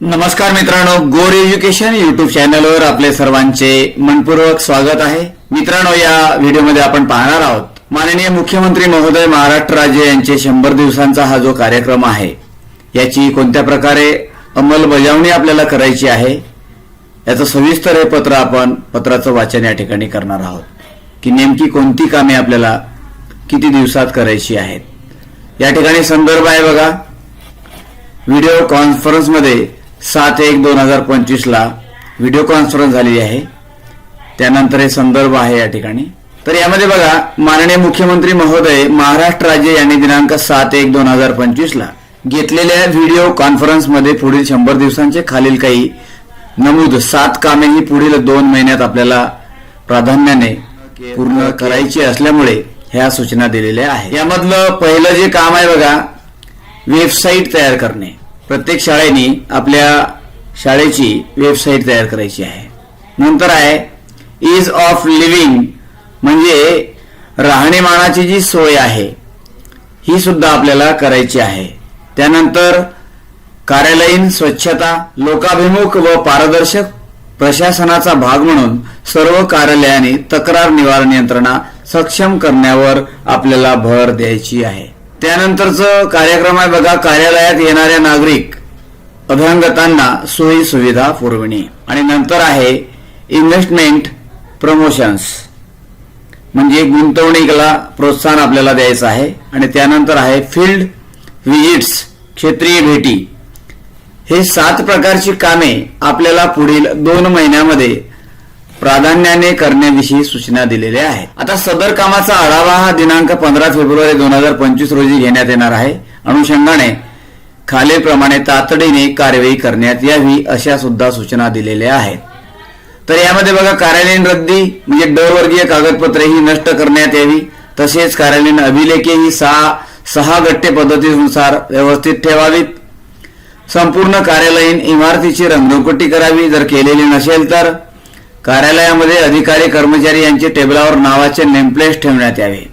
नमस्कार मित्रांनो गोर एज्युकेशन युट्यूब चॅनलवर आपले सर्वांचे मनपूर्वक स्वागत आहे. मित्रांनो या व्हिडिओमध्ये आपण पाहणार आहोत माननीय मुख्यमंत्री महोदय महाराष्ट्र राज्य यांचे शंभर दिवसांचा हा जो कार्यक्रम आहे याची कोणत्या प्रकारे अंमलबजावणी आपल्याला करायची आहे याचं सविस्तर हे पत्र आपण पत्राचं वाचन या ठिकाणी करणार आहोत की नेमकी कोणती कामे आपल्याला किती दिवसात करायची आहेत. या ठिकाणी संदर्भ आहे बघा. व्हिडिओ कॉन्फरन्समध्ये सात एक दोन हजार पंचवीसला व्हिडिओ कॉन्फरन्स झालेली आहे. त्यानंतर हे संदर्भ आहे या ठिकाणी. तर यामध्ये बघा माननीय मुख्यमंत्री महोदय महाराष्ट्र राज्य यांनी दिनांक सात एक दोन हजार पंचवीसला घेतलेल्या व्हिडिओ कॉन्फरन्समध्ये पुढील शंभर दिवसांचे खालील काही नमूद सात कामे ही पुढील दोन महिन्यात आपल्याला प्राधान्याने पूर्ण करायची असल्यामुळे ह्या सूचना दिलेल्या आहेत. यामधलं पहिलं जे काम आहे बघा वेबसाईट तयार करणे. प्रत्येक शाळेने आपल्या शाळेची वेबसाईट तयार करायची आहे. नंतर आहे इज ऑफ लिव्हिंग म्हणजे राहणीमानाची जी सोय आहे ही सुद्धा आपल्याला करायची आहे. त्यानंतर कार्यालयीन स्वच्छता लोकाभिमुख व पारदर्शक प्रशासनाचा भाग म्हणून सर्व कार्यालयाने तक्रार निवारण यंत्रणा सक्षम करण्यावर आपल्याला भर द्यायची आहे. त्यानंतरचं कार्यक्रम आहे बघा कार्यालयात येणाऱ्या नागरिक अभ्यांगतांना सोयी सुविधा पुरविणे. आणि नंतर आहे इन्व्हेस्टमेंट प्रमोशन्स म्हणजे गुंतवणुकीला प्रोत्साहन आपल्याला द्यायचं आहे. आणि त्यानंतर आहे फील्ड विजिट्स क्षेत्रीय भेटी. हे सात प्रकारची कामे आपल्याला पुढील दोन महिन्यामध्ये प्राधान्याने करण्याविषयी सूचना दिलेल्या आहेत. आता सदर कामाचा आढावा हा दिनांक पंधरा फेब्रुवारी दोन हजार पंचवीस रोजी घेण्यात येणार आहे. अनुषंगाने खालीलप्रमाणे तातडीने कारवाई करण्यात यावी अशा सुद्धा सूचना दिलेल्या आहेत. तर यामध्ये बघा कार्यालयीन रद्दी म्हणजे ड वर्गीय कागदपत्रे ही नष्ट करण्यात यावी. तसेच कार्यालयीन अभिलेखे ही सहा सहा गट्टे पद्धतीनुसार व्यवस्थित ठेवावीत. संपूर्ण कार्यालयीन इमारतीची रंगरकोटी करावी जर केलेली नसेल तर कार्यालयामध्ये अधिकारी कर्मचारी यांचे टेबलावर नावाचे नेमप्लेट ठेवण्यात यावे.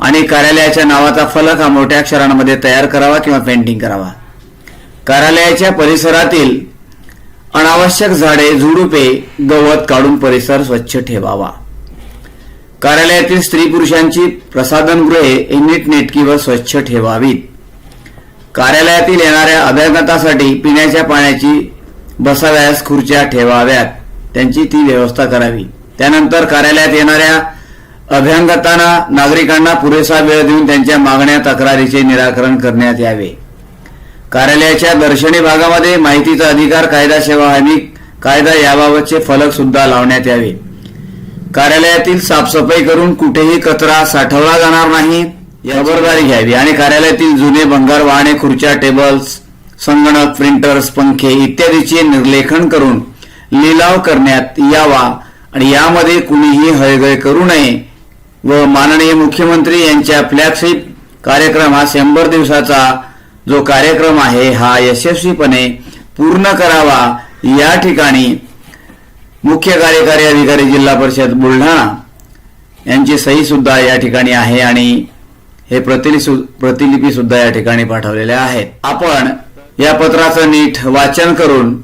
आणि कार्यालयाच्या नावाचा फलक हा मोठ्या अक्षरांमध्ये तयार करावा किंवा पेंटिंग करावा. कार्यालयाच्या परिसरातील अनावश्यक झाडे झुडुपे गवत काढून परिसर स्वच्छ ठेवावा. कार्यालयातील स्त्री पुरुषांची प्रसाधनगृहे ही नीटनेटकी व स्वच्छ ठेवावीत. कार्यालयातील येणाऱ्या अभ्यागतासाठी पिण्याच्या पाण्याची बसाव्यास खुर्च्या ठेवाव्यात. त्यांची ती व्यवस्था करावी. त्यानंतर कार्यालयात येणाऱ्या अभ्यंगतांना नागरिकांना पुरेसा वेळ देऊन त्यांच्या मागण्या तक्रारीचे निराकरण करण्यात यावे. कार्यालयाच्या दर्शनी भागामध्ये माहितीचा अधिकार कायदा सेवा हमी कायदा याबाबतचे फलक सुद्धा लावण्यात यावे. कार्यालयातील साफसफाई करून कुठेही कचरा साठवला जाणार नाही खबरदारी घ्यावी आणि कार्यालयातील जुने भंगार वाहने खुर्च्या टेबल्स संगणक प्रिंटर्स पंखे इत्यादीचे निर्लेखन करून लिलाव करण्यात यावा आणि यामध्ये कुणीही हळगळ करू नये. व माननीय मुख्यमंत्री यांच्या फ्लॅगशिप कार्यक्रम हा शंभर दिवसाचा जो कार्यक्रम आहे हा यशस्वीपणे पूर्ण करावा. या ठिकाणी मुख्य कार्यकारी अधिकारी जिल्हा परिषद बुलढाणा यांची सही सुद्धा या ठिकाणी आहे आणि हे प्रतिलिपी प्रतिलिपी सुद्धा या ठिकाणी पाठवलेल्या आहेत. आपण या पत्राचं नीट वाचन करून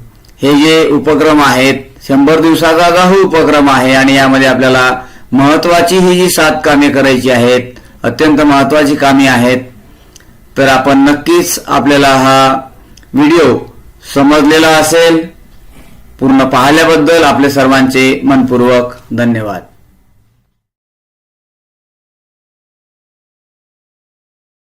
हे जे उपक्रम आहेत शंभर दिवसाचा जो हा उपक्रम आहे आणि यामध्ये आपल्याला महत्वाची ही जी सात कामे करायची आहेत अत्यंत महत्वाची कामे आहेत तर आपण नक्कीच आपल्याला हा व्हिडिओ समजलेला असेल. पूर्ण पाहिल्याबद्दल आपले सर्वांचे मनपूर्वक धन्यवाद.